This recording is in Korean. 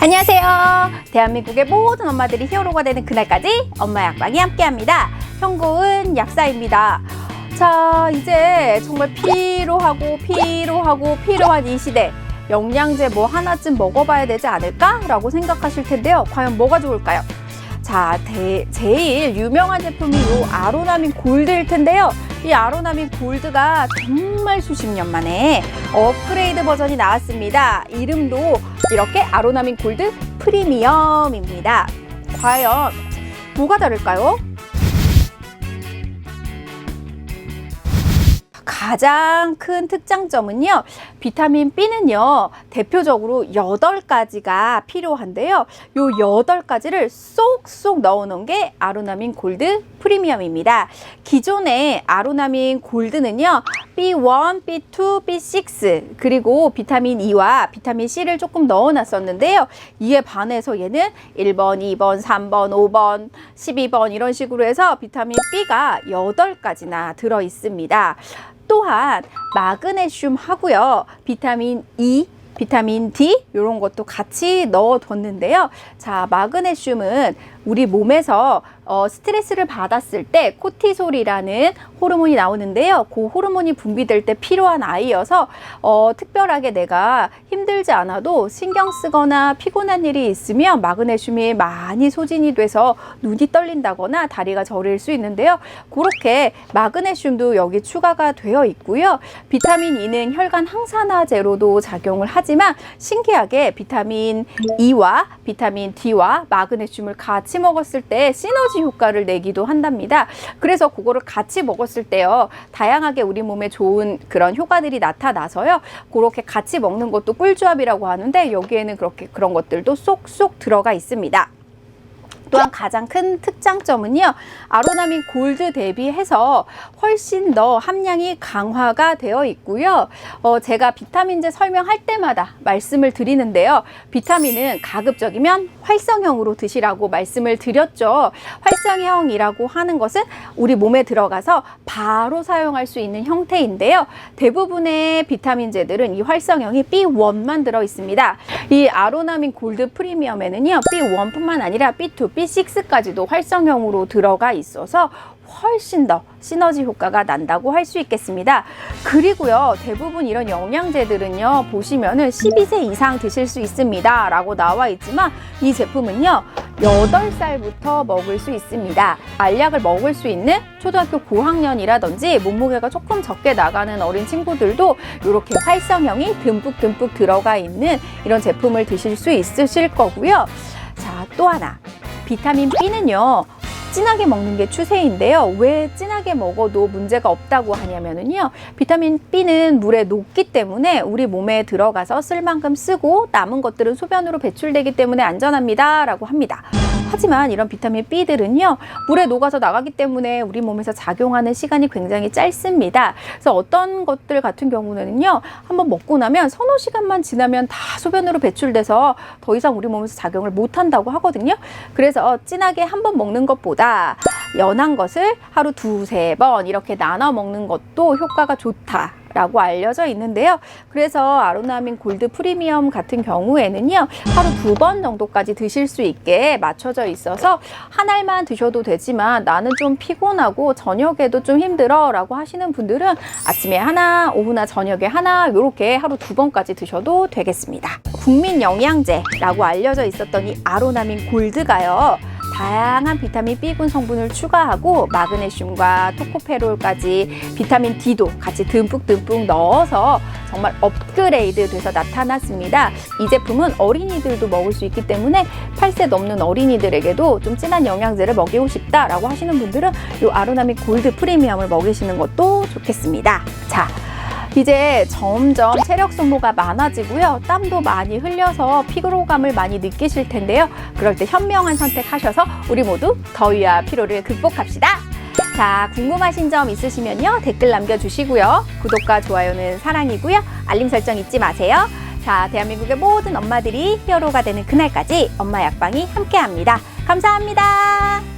안녕하세요. 대한민국의 모든 엄마들이 히어로가 되는 그날까지 엄마 약방이 함께합니다. 형고은 약사입니다. 자, 이제 정말 피로하고 피로하고 피로한 이 시대. 영양제 뭐 하나쯤 먹어봐야 되지 않을까라고 생각하실 텐데요. 과연 뭐가 좋을까요? 자, 대- 제일 유명한 제품이 요 아로나민 골드일 텐데요. 이 아로나민 골드가 정말 수십 년 만에 업그레이드 버전이 나왔습니다. 이름도 이렇게 아로나민 골드 프리미엄입니다. 과연 뭐가 다를까요? 가장 큰 특장점은요, 비타민 B는요, 대표적으로 8가지가 필요한데요. 요 8가지를 쏙쏙 넣어 놓은 게 아로나민 골드 프리미엄입니다. 기존의 아로나민 골드는요, B1, B2, B6, 그리고 비타민 E와 비타민 C를 조금 넣어 놨었는데요. 이에 반해서 얘는 1번, 2번, 3번, 5번, 12번 이런 식으로 해서 비타민 B가 8가지나 들어 있습니다. 또한 마그네슘 하고요. 비타민 E, 비타민 D 이런 것도 같이 넣어뒀는데요. 자, 마그네슘은 우리 몸에서 어, 스트레스를 받았을 때 코티솔이라는 호르몬이 나오는데요. 그 호르몬이 분비될 때 필요한 아이여서 어, 특별하게 내가 힘들지 않아도 신경 쓰거나 피곤한 일이 있으면 마그네슘이 많이 소진이 돼서 눈이 떨린다거나 다리가 저릴 수 있는데요. 그렇게 마그네슘도 여기 추가가 되어 있고요. 비타민 E는 혈관 항산화제로도 작용을 하지만 신기하게 비타민 E와 비타민 D와 마그네슘을 같이 먹었을 때 시너지 효과를 내기도 한답니다. 그래서 그거를 같이 먹었을 때요. 다양하게 우리 몸에 좋은 그런 효과들이 나타나서요. 그렇게 같이 먹는 것도 꿀조합이라고 하는데 여기에는 그렇게 그런 것들도 쏙쏙 들어가 있습니다. 또한 가장 큰 특장점은요, 아로나민 골드 대비해서 훨씬 더 함량이 강화가 되어 있고요. 어, 제가 비타민제 설명할 때마다 말씀을 드리는데요. 비타민은 가급적이면 활성형으로 드시라고 말씀을 드렸죠. 활성형이라고 하는 것은 우리 몸에 들어가서 바로 사용할 수 있는 형태인데요. 대부분의 비타민제들은 이 활성형이 B1만 들어 있습니다. 이 아로나민 골드 프리미엄에는요, B1뿐만 아니라 B2, B6까지도 활성형으로 들어가 있어서 훨씬 더 시너지 효과가 난다고 할 수 있겠습니다. 그리고요, 대부분 이런 영양제들은요, 보시면은 12세 이상 드실 수 있습니다. 라고 나와 있지만 이 제품은요, 8살부터 먹을 수 있습니다. 알약을 먹을 수 있는 초등학교 고학년이라든지 몸무게가 조금 적게 나가는 어린 친구들도 이렇게 활성형이 듬뿍듬뿍 들어가 있는 이런 제품을 드실 수 있으실 거고요. 자, 또 하나. 비타민 B는요, 진하게 먹는 게 추세인데요. 왜 진하게 먹어도 문제가 없다고 하냐면은요. 비타민 B는 물에 녹기 때문에 우리 몸에 들어가서 쓸 만큼 쓰고 남은 것들은 소변으로 배출되기 때문에 안전합니다라고 합니다. 하지만 이런 비타민 B들은요. 물에 녹아서 나가기 때문에 우리 몸에서 작용하는 시간이 굉장히 짧습니다. 그래서 어떤 것들 같은 경우는요. 한번 먹고 나면 서너 시간만 지나면 다 소변으로 배출돼서 더 이상 우리 몸에서 작용을 못 한다고 하거든요. 그래서 진하게 한 번 먹는 것보다 연한 것을 하루 두세 번 이렇게 나눠 먹는 것도 효과가 좋다. 라고 알려져 있는데요. 그래서 아로나민 골드 프리미엄 같은 경우에는요, 하루 두 번 정도까지 드실 수 있게 맞춰져 있어서 한 알만 드셔도 되지만 나는 좀 피곤하고 저녁에도 좀 힘들어 라고 하시는 분들은 아침에 하나, 오후나 저녁에 하나, 이렇게 하루 두 번까지 드셔도 되겠습니다. 국민 영양제라고 알려져 있었던 이 아로나민 골드가요. 다양한 비타민 B군 성분을 추가하고 마그네슘과 토코페롤까지 비타민 D도 같이 듬뿍듬뿍 넣어서 정말 업그레이드 돼서 나타났습니다. 이 제품은 어린이들도 먹을 수 있기 때문에 8세 넘는 어린이들에게도 좀 진한 영양제를 먹이고 싶다라고 하시는 분들은 이 아로나민 골드 프리미엄을 먹이시는 것도 좋겠습니다. 자, 이제 점점 체력 소모가 많아지고요. 땀도 많이 흘려서 피로감을 많이 느끼실 텐데요. 그럴 때 현명한 선택하셔서 우리 모두 더위와 피로를 극복합시다. 자, 궁금하신 점 있으시면요. 댓글 남겨주시고요. 구독과 좋아요는 사랑이고요. 알림 설정 잊지 마세요. 자, 대한민국의 모든 엄마들이 히어로가 되는 그날까지 엄마 약방이 함께 합니다. 감사합니다.